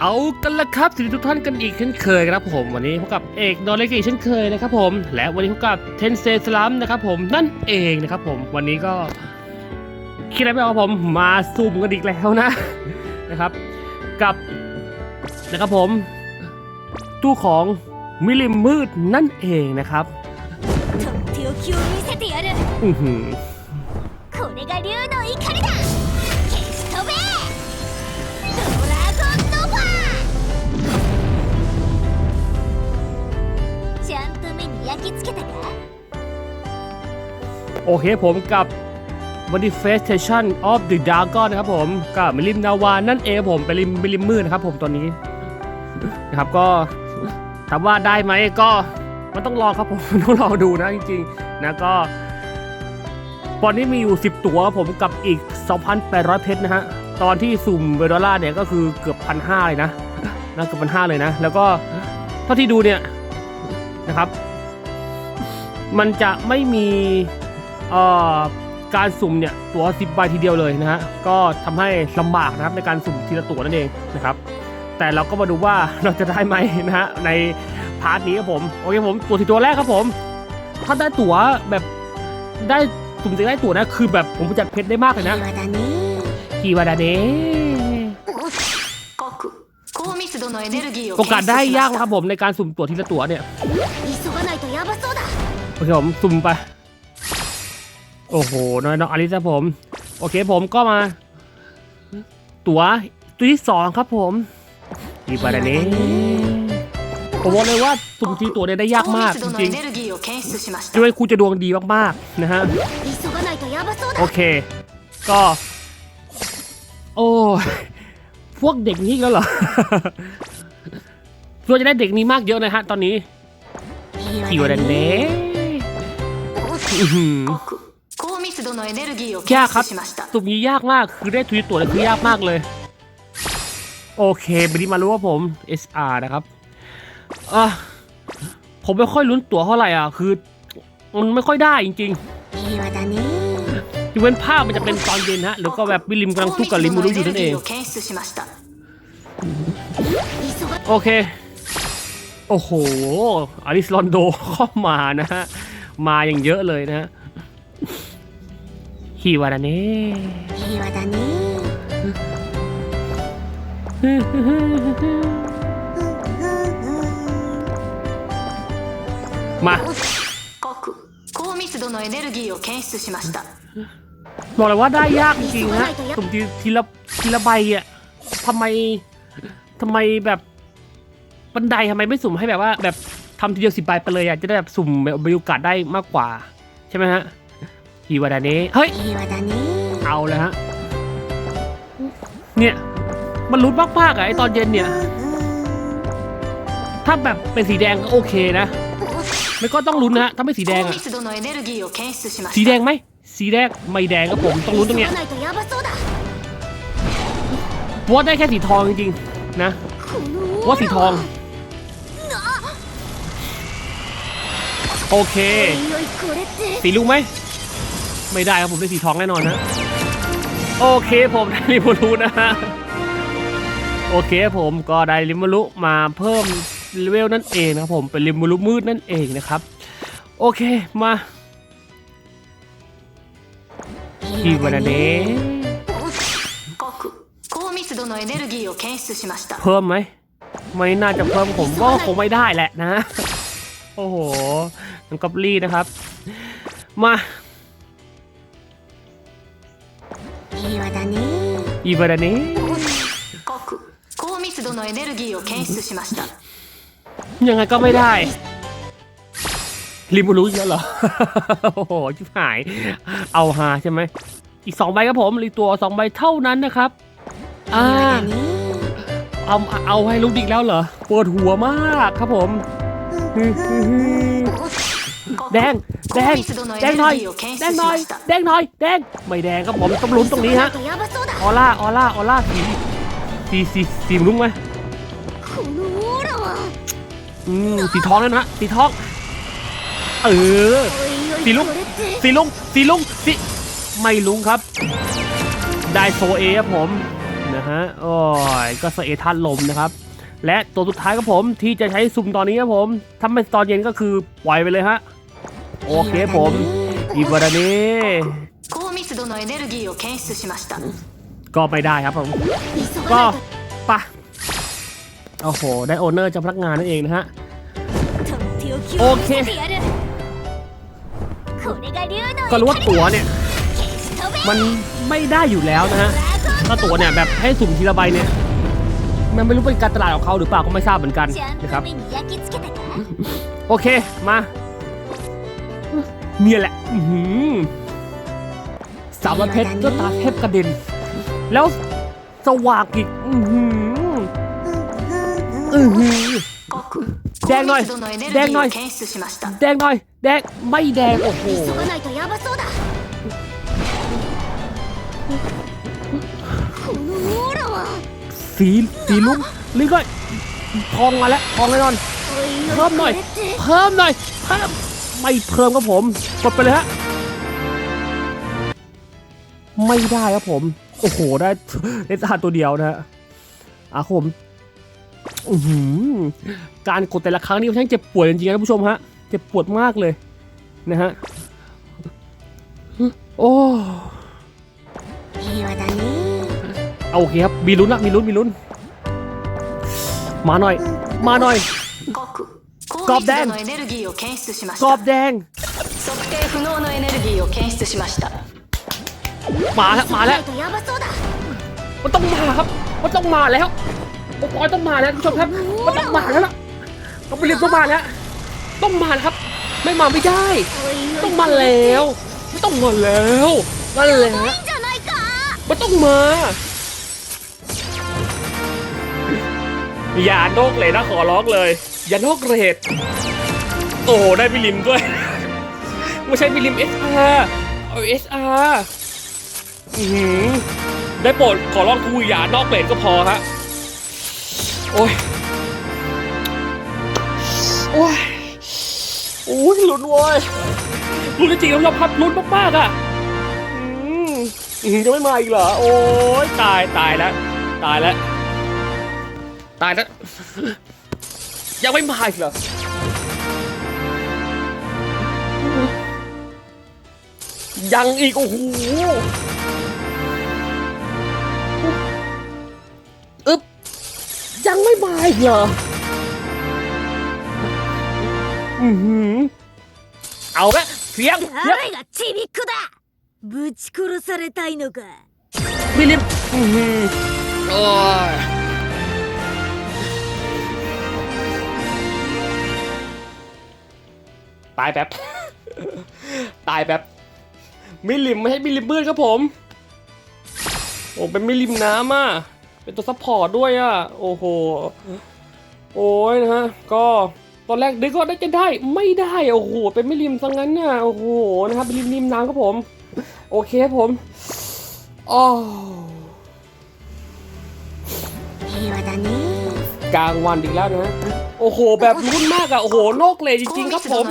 เอากันละครับสวัสดีทุกท่านกันอีกเช่นเคยครับผมวันนี้พบกับเอกนอนเล็กอีกเช่นเคยนะครับผม และวันนี้พบกับเทนเซสลัมนะครับผมนั่นเองนะครับผมวันนี้ก็คิดอะไรไม่ออกผมมาซูมกันอีกแล้วนะนะครับ กับนะครับผม ตู้ของมิลิมมืดนั่นเองนะครับอือหือ 焼き付けたか โอเคผมกับ Manifestation of the Dragon นะครับผมกับมิลิมนาวานั่นเองครับผมเป็นริมมิลิมมืดนะครับผมตอนนี้ นะครับก็ถามว่าได้ไหมก็มันต้องรอครับผม ต้องรอดูนะจริงๆนะก็ตอนนี้มีอยู่ 10 ตัวครับผมกับอีก 2,800 เพชรนะฮะตอนที่สุ่มเวดอลล่าเนี่ยก็คือเกือบพันห้าเลยนะนะเกือบพันห้าเลยนะ แล้วก็เท่าที่ดูเนี่ยนะครับ มันจะไม่มีการสุ่มเนี่ยตั๋ว10ใบทีเดียวเลยนะฮะก็ทำให้ลำบากนะครับในการสุ่มทีละตั๋วนั่นเองนะครับ แต่เราก็มาดูว่าเราจะได้ไหมนะฮะในพาร์ทนี้ครับผมโอเคผมตั๋วที่ตัวแรกครับผม ถ้าได้ตั๋วแบบได้สุ่มจะได้ตั๋วนะคือแบบผมจัดเพชรได้มากเลยนะกีวาดานะฮีวานโอกาสได้ยากครับผมในการสุ่มตั๋วทีละตั๋วเนี่ย โอเคผมซุ่มไป โอ้โห น้อยน้องอลิซครับผม โอเคผมก็มา ตัวตัวที่สองครับผมดีบาดานี้ผมบอกเลยว่าสุ่มทีตัวเนี้ยได้ยากมากจริงๆด้วยคุณจะดวงดีมากๆนะฮะ โอเค ก็ โอ้พวกเด็กนี้แล้วเหรอเพื่จะได้เด็กนี้มากเยอะนะฮะตอนนี้คิวเดนเน่ ยากครับสุ่มนี้ยากมากคือได้ทุยตัวเลยคือยากมากเลย โอเคบันนี้มารู้ว่าผม SR นะครับอะผมไม่ค่อยลุ้นตัวเท่าไหร่อะ คือ มันไม่ค่อยได้จริงๆยกเว้นภาพมันจะเป็นตอนเย็นฮะ แล้วก็แบบวิลิมกำลังสู้กับลิมูรุอยู่นั่นเอง โอเค โอ้โหอาริสลอนโดเข้ามานะฮะ มาอย่างเยอะเลยนะฮะฮิวาดาเน่ 平和だね มา 各高密度のエネルギーを検出しました บอกเลยว่าได้ยากจริงๆฮะสุ่มทีทีละทีละใบอ่ะทำไมทำไมแบบบันไดทำไมไม่สุ่มให้แบบว่า แบบ ทำทีเดียวสิบใบไปเลยอะจะได้แบบสุ่มมีโอกาสได้มากกว่า ใช่ไหมฮะอีวาดานีเฮ้ยอีวาดานีเอาเลยฮะเนี่ยมันลุ้นมากๆอะไอตอนเย็นเนี่ยถ้าแบบเป็นสีแดงก็โอเคนะไม่ก็ต้องลุ้นนะฮะถ้าไม่สีแดงอะสีแดงไหมสีแดงไม่แดงครับผมต้องลุ้นตรงเนี้ยว่าได้แค่สีทองจริงๆนะว่าสีทอง โอเคสีลุงไหมไม่ได้ครับผมได้สีทองแน่นอนนะ โอเคผมได้ริมรุนะฮะโอเคผมก็ได้ริมรุมาเพิ่มเลเวลนั่นเองนะครับผมเป็นริมรุมืดนั่นเองนะครับ โอเคมาคิวราเดเพิ่มไหมไม่น่าจะเพิ่มผมก็คงไม่ได้แหละนะ โอ้โหน้องกับลี่นะครับ มา 平和だね อีวานาเนะ 各高密度のエネルギーを検出しました ยังไงก็ไม่ได้ริมูรุเยอะเหรอ โอ้โหชิบหาย เอาฮาใช่ไหม อีกสองใบครับผมรีตัวสองใบเท่านั้นนะครับ อ่า 平和だね เอาเอาให้ลูกดิกแล้วเหรอปวดหัวมากครับผม แดง แดง แดงหน่อย แดงหน่อย แดงหน่อย แดง ไม่แดงครับผมต้องลุ้นตรงนี้ฮะ ออร่า ออร่า ออร่าสีสีสีสีลุ้งไหมอืมสีทองนั่นฮะ สีทอง เออ สีลุง สีลุง สีลุง สี ไม่ลุงครับ ได้โซเอครับผม นะฮะ โอ้ย ก็โซเอท่านลมนะครับ และตัวสุดท้ายครับผมที่จะใช้ซุ่มตอนนี้ครับผมถ้าไม่ตอนเย็นก็คือปล่อยไปเลยฮะโอเคผมอีวารานีก็ไม่ได้ครับผมก็ปะโอ้โหได้โอเนอร์จากพนักงานนั่นเองนะฮะโอเคก็รู้ว่าตัวเนี่ย มันไม่ได้อยู่แล้วนะฮะถ้าตัวเนี่ยแบบให้สุ่มทีละใบเนี่ย มันไม่รู้เป็นการตลาดของเขาหรือเปล่าก็ไม่ทราบเหมือนกันนะครับโอเคมาเนี่ยแหละสามเพชรก็ตาเทพกระเด็น แล้วสว่างอีกแดงหน่อย แดงหน่อย แดงหน่อย แดงไม่แดง โอ้โห สีสีลุ้งนี่ก็ทองมาแล้ว ทองแน่นอน おいおい เพิ่มหน่อย これって เพิ่มหน่อย เพิ่ม ไม่เพิ่มครับผม กดไปเลยฮะ ไม่ได้ครับผม โอ้โห ได้ได้ตาตัวเดียวนะฮะอ่ะครับผม อือหือการกดแต่ละครั้งนี่ค่อนข้างเจ็บปวดจริงๆนะท่านผู้ชมฮะ เจ็บปวดมากเลย นะฮะ โอ้ 平和だね เอา โอเคครับมีลุ้นนะมีลุ้นมีลุ้น มาหน่อย มาหน่อยกอบแดงกอบแดงมาแล้วมาแล้วมันต้องมาครับมันต้องมาแล้วอุปกรต้องมาแล้วทุกคนครับมันต้องมาแล้วล่ะต้องไปเรียกต้องมาแล้วต้องมาครับ ไม่มาไม่ได้ ต้องมาแล้ว ไม่ต้องมาแล้วนั่นแหละมันต้องมา อย่านกเลยนะขอร้องเลย อย่านกเรทโอ้ได้มิลิมด้วย ไม่ใช่มิลิม SR เอา SR อือหือได้โปรดขอร้องกูอย่านอกเรทก็พอฮะโอ้ยโอ้ยโอ้ยลุ้นโว้ยลุ้นจริงๆท่าพับลุ้นมากๆอะอืมอืมจะไม่มาอีกเหรอ โอ้ยตายตายแล้ว ตายแล้ว ตายแล้ว ยังไม่มาอีกเหรอ ยังอีก โอ้โหอึ๊บยังไม่มาอีกเหรอ อือหือ เอาละเสียงเสียง 誰がちびっこだぶち殺されたいのか มิลิมอื้อหือโอ้ ตายแป๊บ ตายแป๊บ มิลิมไม่ใช่มิลิมมืดครับผม โอ้เป็นมิลิมน้ำอ่ะ เป็นตัวซัพพอร์ตด้วยอ่ะ โอ้โห โอ้ยนะฮะ ก็ตอนแรกนึกว่าได้จะได้ ไม่ได้ โอ้โห เป็นมิลิมซะงั้นน่ะ โอ้โห นะครับเป็นริมน้ำครับผม โอเคครับผมอ๋อ 平和だね กลางวันอีกแล้วนะ โอ้โห แบบรุ่นมากอะโอ้โหโลกเลยจริงๆครับผม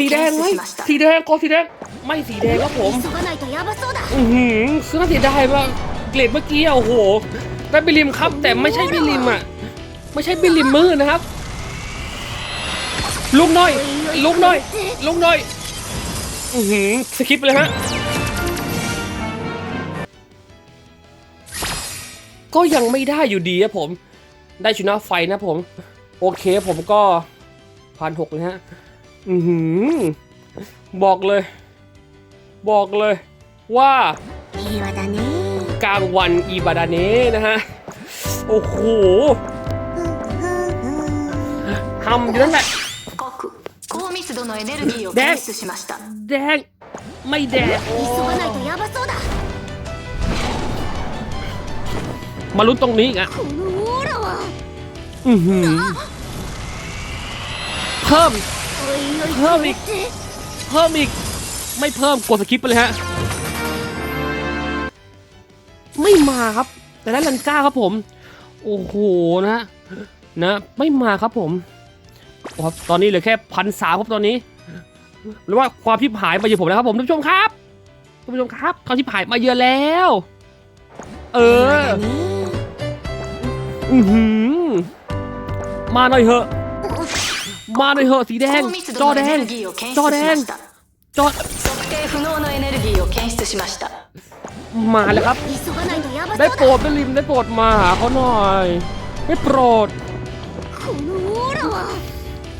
สีแดงไหมสีแดงก็สีแดง ไม่สีแดงครับผม อือหือเสื้อสีได้ปาเกรดเมื่อกี้อะโอ้โห ได้บิลิมครับ แต่ไม่ใช่บิลิมอะไม่ใช่บิลิมมือนะครับลูกน่อยลูกน่อยลูกน่อย อือหือสกิปเลยฮะก็ยังไม่ได้อยู่ดีครับผม ได้ชนะไฟนะผม โอเคผมก็พันหกเลยฮะ อือบอกเลย บอกเลยว่าเกลางวันอีบาดาน่นะฮะ โอ้โหทำอยู่นั่นแหละแดงแไม่แดงมาลุ้นตรงนี้อะ อือหือเพิ่ม เพิ่มอีก เพิ่มอีก ไม่เพิ่มกดสกิปไปเลยฮะ ไม่มาครับ แต่ได้ลันก้าครับผม โอ้โหนะ นะ ไม่มาครับผมครับตอนนี้เหลือแค่พันสามครับตอนนี้หรือว่าความที่หายไปเยือนผมแล้วครับผมท่านผู้ชมครับท่านผู้ชมครับความพิบหายมาเยอะแล้ว เออ อือหือ มาหน่อยเหอะ มาหน่อยเหอะสีแดง จอแดง จอแดง จอมาแล้วครับ ได้โปรดได้ริมได้โปรดมาหาเขาหน่อย ได้โปรด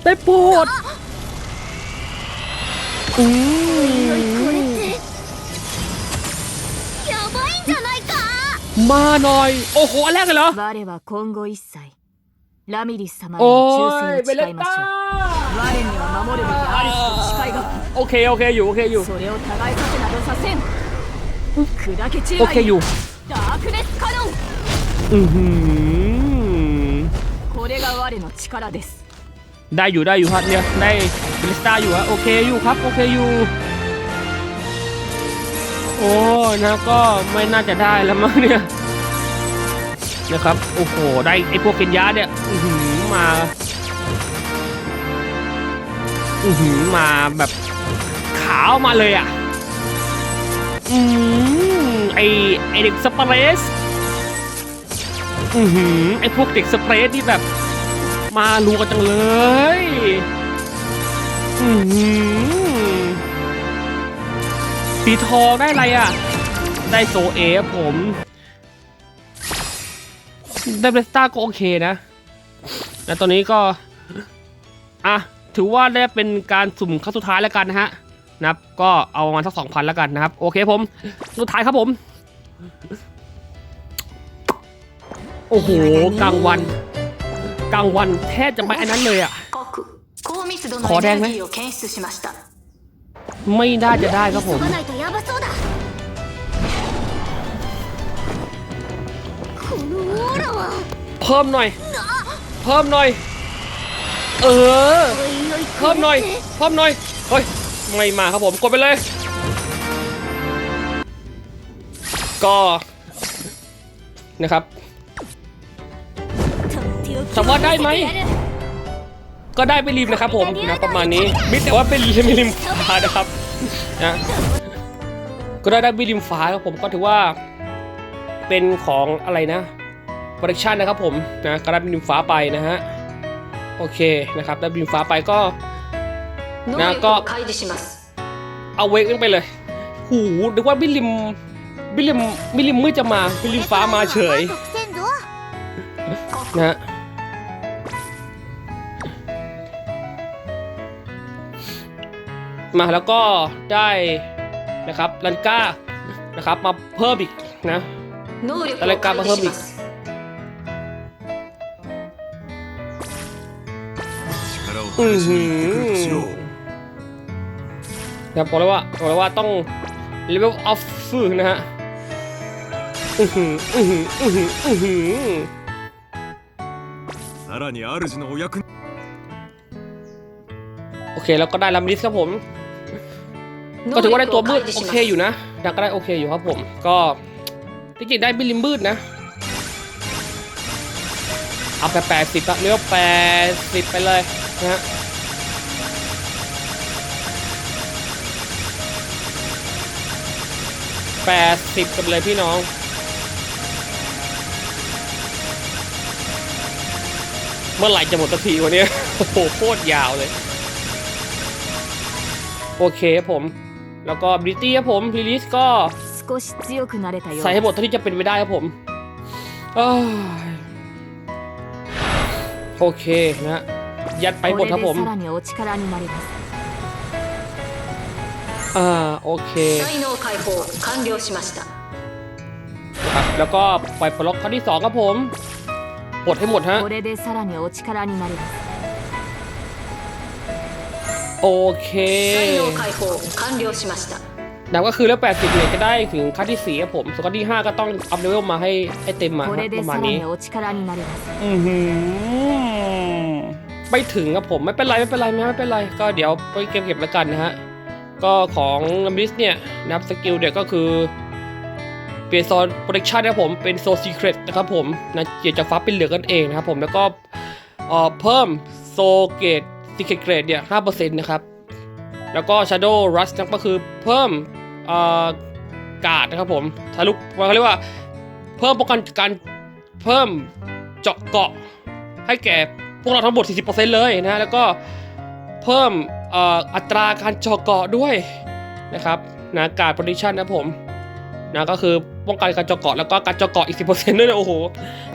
ได้โปรดอืมาหน่อย โอ้โห แรกเลยเหรอ ラミリス様に โอ้ 忠 ย 誠 เบ を เล 誓いま ต้า しょう我には守るべきアリスと誓いが โอเค โอเคอยู่ โอเคอยู่ それを互いさせなどさせん砕け散 โอ れ เคอยู่ ダークネスカノン อือหือ これが我の力です ได้อยู่ได้อยู่ครับเนี่ยได้เบลิสตาอยู่ฮะโอเคอยู่ครับ โอเคอยู่ โอ้ยนะก็ไม่น่าจะได้แล้วมั้งเนี่ย นะครับ โอ้โห ได้ไอพวกเคนยาเนี่ย อือหือมา อือหือมาแบบขาวมาเลยอะ อืมไอไอเด็กสเปรสอือหือไอพวกเด็กสเปรสที่แบบ มาลูกันจังเลย อือหือสีทองได้อะไรอะ ได้โซเอผม เดเบสตาก็โอเคนะ และตอนนี้ก็ อะ ถือว่าได้เป็นการสุ่มขั้นสุดท้ายแล้วกันนะฮะนะครับ ก็เอาประมาณสักสองพันแล้วกันนะครับ โอเคผม สุดท้ายครับผม โอ้โห กลางวัน กลางวันแทบจะไม่อันนั้นเลยอะ ขอแดงไหมไม่ได้จะได้ครับผม พิ่มหน่อย เพิ่มหน่อย เออ เพิ่มหน่อย เพิ่มหน่อย เฮ้ย ไม่มาครับผม กดไปเลย ก็นะครับสามารถได้ไหม ก็ได้ไปริมนะครับผมนะประมาณนี้มิแต่ว่าเป็นมิริมฟ้านะครับนะก็ได้ได้มิริมฟ้าครับผมก็ถือว่า เป็นของอะไรนะ บปรดักชันนะครับผมนะกระดับบินฟ้าไปนะฮะโอเคนะครับดับบินฟ้าไปก็นะก็เอาเวกลงไปเลยหูนึกว่าบิลิมบิลิมบิลิมมือจะมาบิลิมฟ้ามาเฉยนะมาแล้วก็ได้นะครับลันก้านะครับมาเพิ่มอีกนะลันก้ามาเพิ่มอีก อ し หื に行ってくるしよう นะครับบอกเลยว่าบอกเลยว่าต้อง level of ฟืนะฮะอือหืออือหืออือหืออือหือ さらに主のお役に โอเคแล้วก็ได้ลัมดิสครับผม ก็ถือว่าได้ตัวมืด 能力を開示 โอ しま เค す อยู่นะดักก็ได้โอเคอยู่ครับผม ก็จริงๆได้บิลลิมมืดนะ เอาไปแปดสิบอะเรียกแปดสิบไปเลย นะแปดสิบกันเลยพี่น้อง เมื่อไหร่จะหมดสักทีวันนี้โอ้โหโคตรยาวเลย โอเคครับผม แล้วก็บริตี้ครับผมรีลิสก็ใส่ให้หมดเท่าที่จะเป็นไปได้ครับผมโอเคนะ ยัดไปหมดครับผมอ่าโอเคครับแล้วก็ปล่ปล็อกครั้งที่สองครับผมปลดให้หมดฮะโอเคดาวก็คือแล้ว 80เหรียญก็ได้ถึงครั้งที่สี่ครับผมส่วนครั้งที่ห้าก็ต้องอัพเลเวลมาให้ให้เต็มมาประมาณนี้อือหือ ไม่ถึงครับผมไม่เป็นไรไม่เป็นไรไม่ไม่เป็นไร ก็เดี๋ยวไปเก็บเก็บแล้วกันนะฮะก็ของลัมบิสเนี่ยนะครับสกิลเดี๋ยก็คือเปลี่ยนโซนโปรดักชันนะครับผมเป็นโซซีเครตนะครับผมนะเกี่ยวจากฟ้าเป็นเหลืองกันเองนะครับผมแล้วก็เอ่อเพิ่มโซเกตซีเครตเกรดเนี่ยห้าเปอร์เซ็นต์นะครับแล้วก็ Shadow Rush นะก็คือเพิ่มเอ่อการ์ดนะครับผมทะลุเขาเรียกว่า เพิ่มป้องกันการเพิ่มเจาะเกาะให้แก่ พวกเราทั้งหมด 40%เลยนะ แล้วก็เพิ่มอ,อัตราการจาะเกาะด้วยนะครับนะการ prediction นะผมนะก็คือป้องกันการจาะเกาะแล้วก็การจาะเกาะอีก 10%ด้วยนะโอ้โห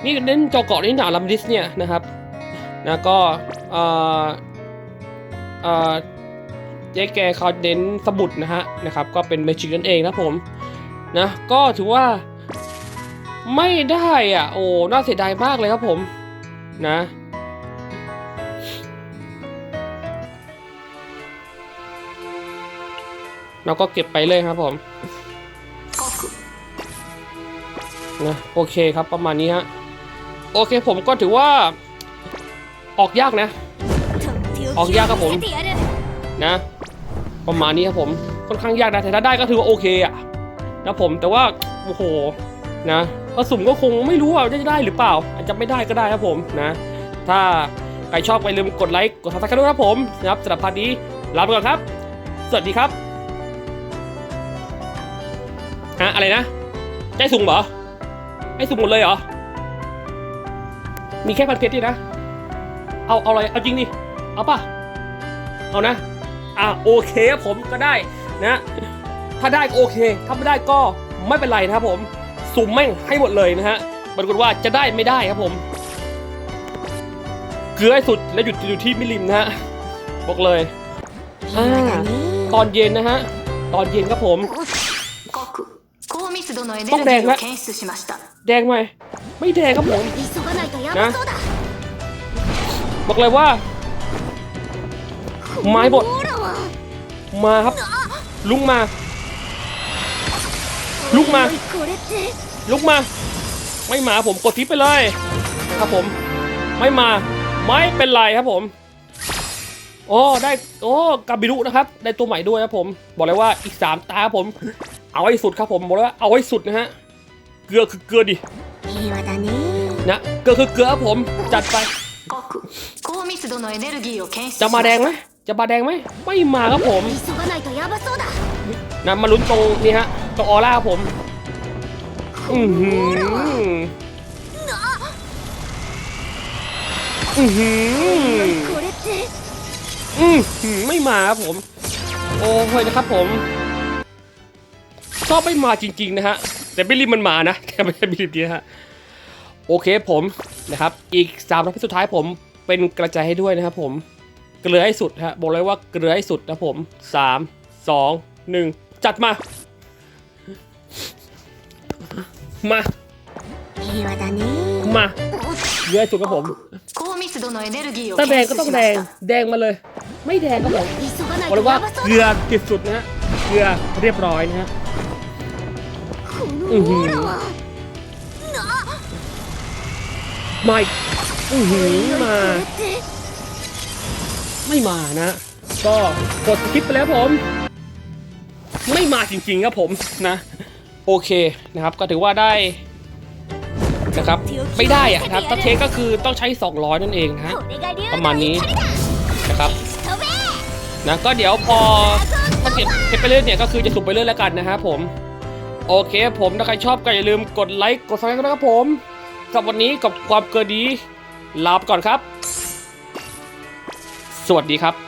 นี่เน้นจาะเกาะนี่หนาลัมดิสเนี่ยนะครับนะก็เอ่อเอ่อเจ๊แกเขาเน้นสมุดนะฮะนะครับ ก็เป็นเมจิกนั่นเองนะผมนะก็ถือว่าไม่ได้อะโอ้น่าเสียดายมากเลยครับผมนะ เราก็เก็บไปเลยครับผมนะโอเคครับประมาณนี้ฮะโอเคผมก็ถือว่าออกยากนะ ออกยากครับผมนะ ประมาณนี้ครับผมค่อนข้างยากนะแต่ถ้าได้ก็ถือว่าโอเคอะนะผมแต่ว่าโอ้โหนะกระสุ่มก็คงไม่รู้ว่าจะได้หรือเปล่า อาจจะไม่ได้ก็ได้ครับผมนะ ถ้าใครชอบไปลืมกดไลค์กดซับสไครต์ด้วยครับผมนะครับสำหรับพาร์ทนี้ลาไปก่อนครับ สวัสดีครับ ฮะอะไรนะใจสุ่มเหรอ ให้สุ่มหมดเลยเหรอ มีแค่พันเพชรนี่นะ เอาเอาอะไร เอาจริงดิ เอาป่ะ เอานะ อะโอเคผมก็ได้นะ ถ้าได้โอเค ถ้าไม่ได้ก็ไม่เป็นไรนะครับผม สุ่มแม่งให้หมดเลยนะฮะปรากฏว่าจะได้ไม่ได้ครับผม เกลือให้สุดแล้วหยุดอยู่ที่มิลิมนะฮะ บอกเลยอ่าตอนเย็นนะฮะ ตอนเย็นครับผม 度のエネต้องแดง ルギー ละ を検出しました แดงไหม ไม่แดงครับผม 急がないとやばそうだ บอกเลยว่า ไม้บด ほらは มาครับ ลุกมา ลุกมา おいこれって ลุกมา ไม่มาผมกดทิปไปเลย ครับผม ไม่มา ไม่เป็นไรครับผม โอ้ได้ โอ้กาบิรุนะครับ ได้ตัวใหม่ด้วยครับผม บอกเลยว่าอีกสามตาครับผม เอาให้สุดครับผม บอกเลยว่าเอาให้สุดนะฮะ เกลือคือเกลือดิ 平和だね นะเกลือคือเกลือครับผม จัดไป 告高密度のエネルギーを検出 จะ し มา ま แดง し ไหม た จะมาแดงไหม ไม่มาครับผม 急がないとやばそうだ นะมาลุ้นตรงนี่ฮะตรงออร่าครับผม อือหืออือหือ これって อือหือไม่มาครับผม โอ้ยนะครับผม ชอบไม่มาจริงๆนะฮะ แต่ไม่รีบมันมานะ แต่ไม่ใช่บิลิบนี้ฮะ โอเคผมนะครับ อีกสามนัดสุดท้ายผมเป็นกระจายให้ด้วยนะครับผมเกลือให้สุดฮะบอกเลยว่าเกลือให้สุดนะผมสามสองหนึ่งจัดมา มามาเยอะสุดครับผมถ้าแดงก็ต้องแดง แดงมาเลย ไม่แดงก็บอกบอกเลยว่าเกลือติดสุดนะฮะ เกลือเรียบร้อยนะฮะ ไม่อือหือมา ไม่มานะ ก็กดคลิปไปแล้วผม ไม่มาจริงๆครับผมนะ โอเคนะครับ ก็ถือว่าได้นะครับไม่ได้อะนะครับต้งเทคก็คือต้องใช้ 200 นั่นเองนะประมาณนี้นะครับนะก็เดี๋ยวพอถ้าเก็บเก็บไปเรื่อยเนี่ยก็คือจะสุ่มไปเรื่อยแล้วกันนะครับผม โอเคผมถ้าใครชอบก็อย่าลืมกดไลค์กดซับสไครต์นะครับผมสำหรับวันนี้กับความเกินดีลาไปก่อนครับ สวัสดีครับ